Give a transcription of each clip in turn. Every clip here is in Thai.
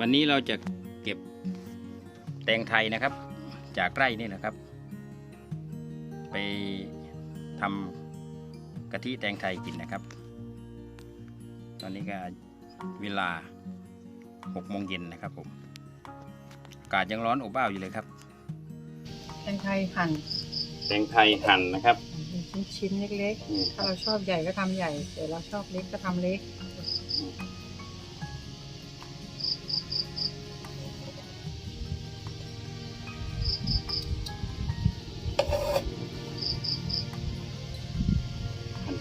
วันนี้เราจะเก็บแตงไทยนะครับ จากไร่นี่นะครับ ไปทำกะทิแตงไทยกินนะครับ ตอนนี้ก็เวลา6โมงเย็นนะครับผมอากาศยังร้อนอบอ้าวอยู่เลยครับ แตงไทยหั่นแตงไทยหั่นนะครับเป็นชิ้นๆเล็กนี่ๆถ้าเราชอบใหญ่ก็ทำใหญ่แต่เราชอบเล็กก็ทำเล็ก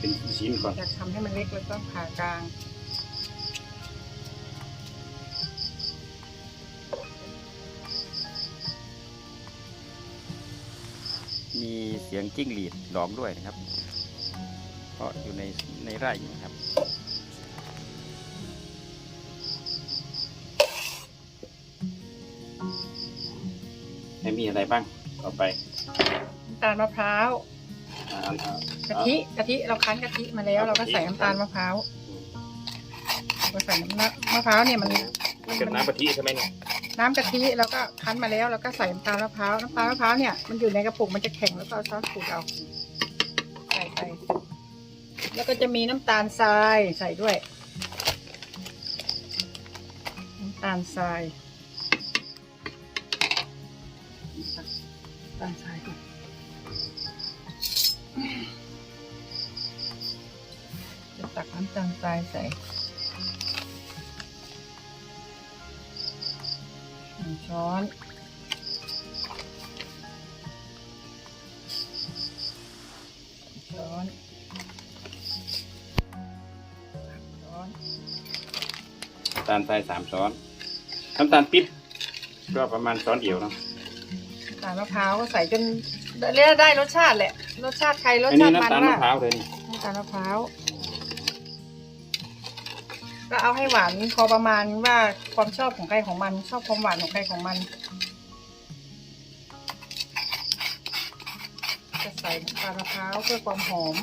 เป็นชิ้นก่อนอยากทำให้มันเล็กแล้วก็ผ่ากลางมีเสียงจิ้งหรีดร้องด้วยนะครับ เพราะอยู่ในในไร่นะครับไม่มีอะไรบ้างต่อไปน้ำตาลมะพร้าวอ่าอ่า กะทิกะทิเราคั้นกะทิมาแล้ว เราก็ใส่น้ำตาลมะพร้าวเราก็ใส่น้ำมะมะพร้าวเนี่ยมันมันเป็นน้ำกะทิใช่ไหมเนี่ยน้ำกะทิแล้วก็คั้นมาแล้วเราก็ใส่น้ำตาลมะพร้าวน้ำตาลมะพร้าวเนี่ยมันอยู่ในกระปุกมันจะแข็งแล้วก็เอาช้อนขูดเอาใส่ไปแล้วก็จะมีน้ำตาลทรายใส่ด้วย น้ำตาลทรายน้ำตาลทรายก่อน น้ำตาลทรายใส่หนึ่งช้อนช้อนช้อนน้ำตาลทรายสามช้อนน้ำตาลปิ๊บก็ประมาณช้อนเดียวเนาะน้ำตาลมะพร้าวก็ใส่จนเรียกได้รสชาติแหละ รสชาติใครรสอันนี้ชาติมันน้ำตาลมะมากพร้าวเลยนี่น้ำตาลมะพร้าว ก็เอาให้หวานพอประมาณว่าความชอบของใครของมัน ชอบความหวานของใครของมันจะใส่น้ำตามะพร้าวเพื่อความหอม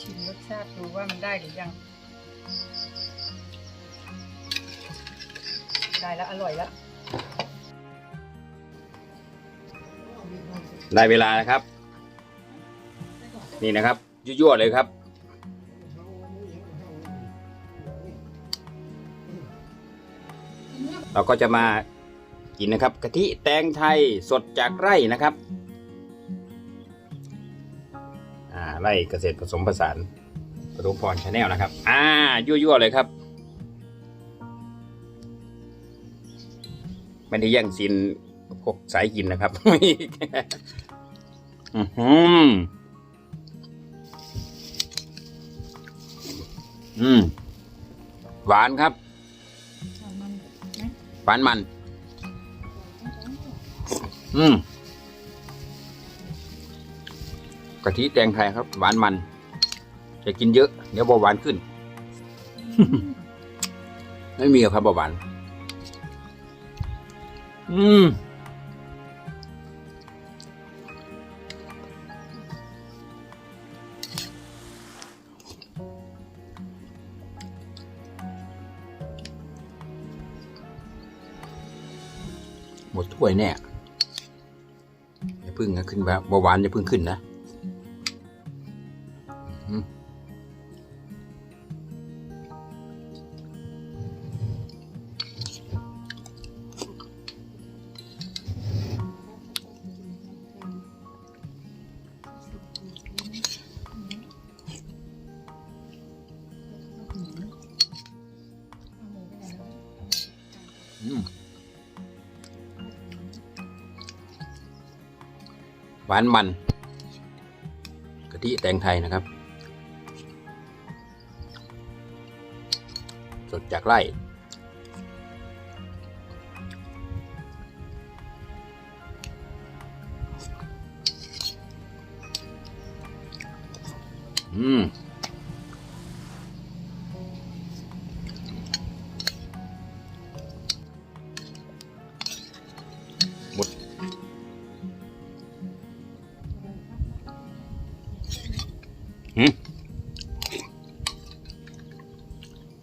ชิมรสชาติดูว่ามันได้หรือยัง ได้แล้วอร่อยแล้ว ได้เวลานะครับ นี่นะครับยั่วๆเลยครับ เราก็จะมากินนะครับกะทิแตงไทยสดจากไร่นะครับไร่เกษตรผสมผสานปรุพรชาแนลนะครับ อ่ายั่วๆเลยครับ ไม่ได้แย่งซินพวกสายกินนะครับอือหืออืม หวานครับ หวานมัน อืมกะทิแตงไทยครับ หวานมันจะกินเยอะ เดี๋ยวเบาหวานขึ้น ไม่มีครับเบาหวาน อืมหมดถ้วยแน่อย่าพึ่งนะขึ้นแบบเบาหวานอย่าพึ่งขึ้นนะ หวานมันกะทิแตงไทยนะครับ สดจากไร่ อืม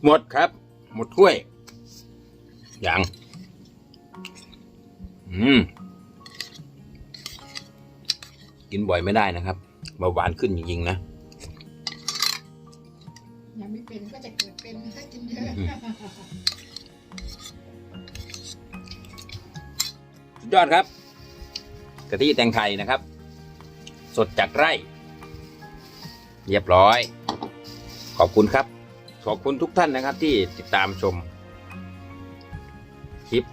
หมดครับ หมดถ้วยยังอืม กินบ่อยไม่ได้นะครับเบาหวานขึ้นจริงๆนะ ยังไม่เป็นก็จะเกิดเป็นถ้ากินเยอะ สุดยอดครับกะทิแตงไทยนะครับ สดจากไร่ เรียบร้อย ขอบคุณครับ ขอบคุณทุกท่านนะครับที่ติดตามชมคลิป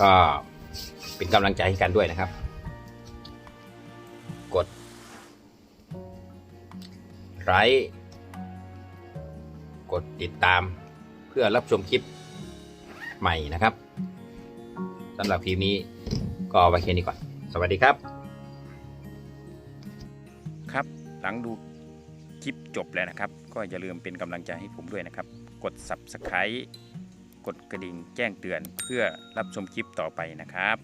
ก็เป็นกำลังใจให้กันด้วยนะครับ กดไลค์กดติดตามเพื่อรับชมคลิปใหม่นะครับสำหรับคลิปนี้ก็ไว้แค่นี้ก่อน สวัสดีครับ ครับหลังดู คลิปจบแล้วนะครับ ก็อย่าลืมเป็นกำลังใจให้ผมด้วยนะครับ กด Subscribe กดกระดิ่งแจ้งเตือนเพื่อรับชมคลิปต่อไปนะครับ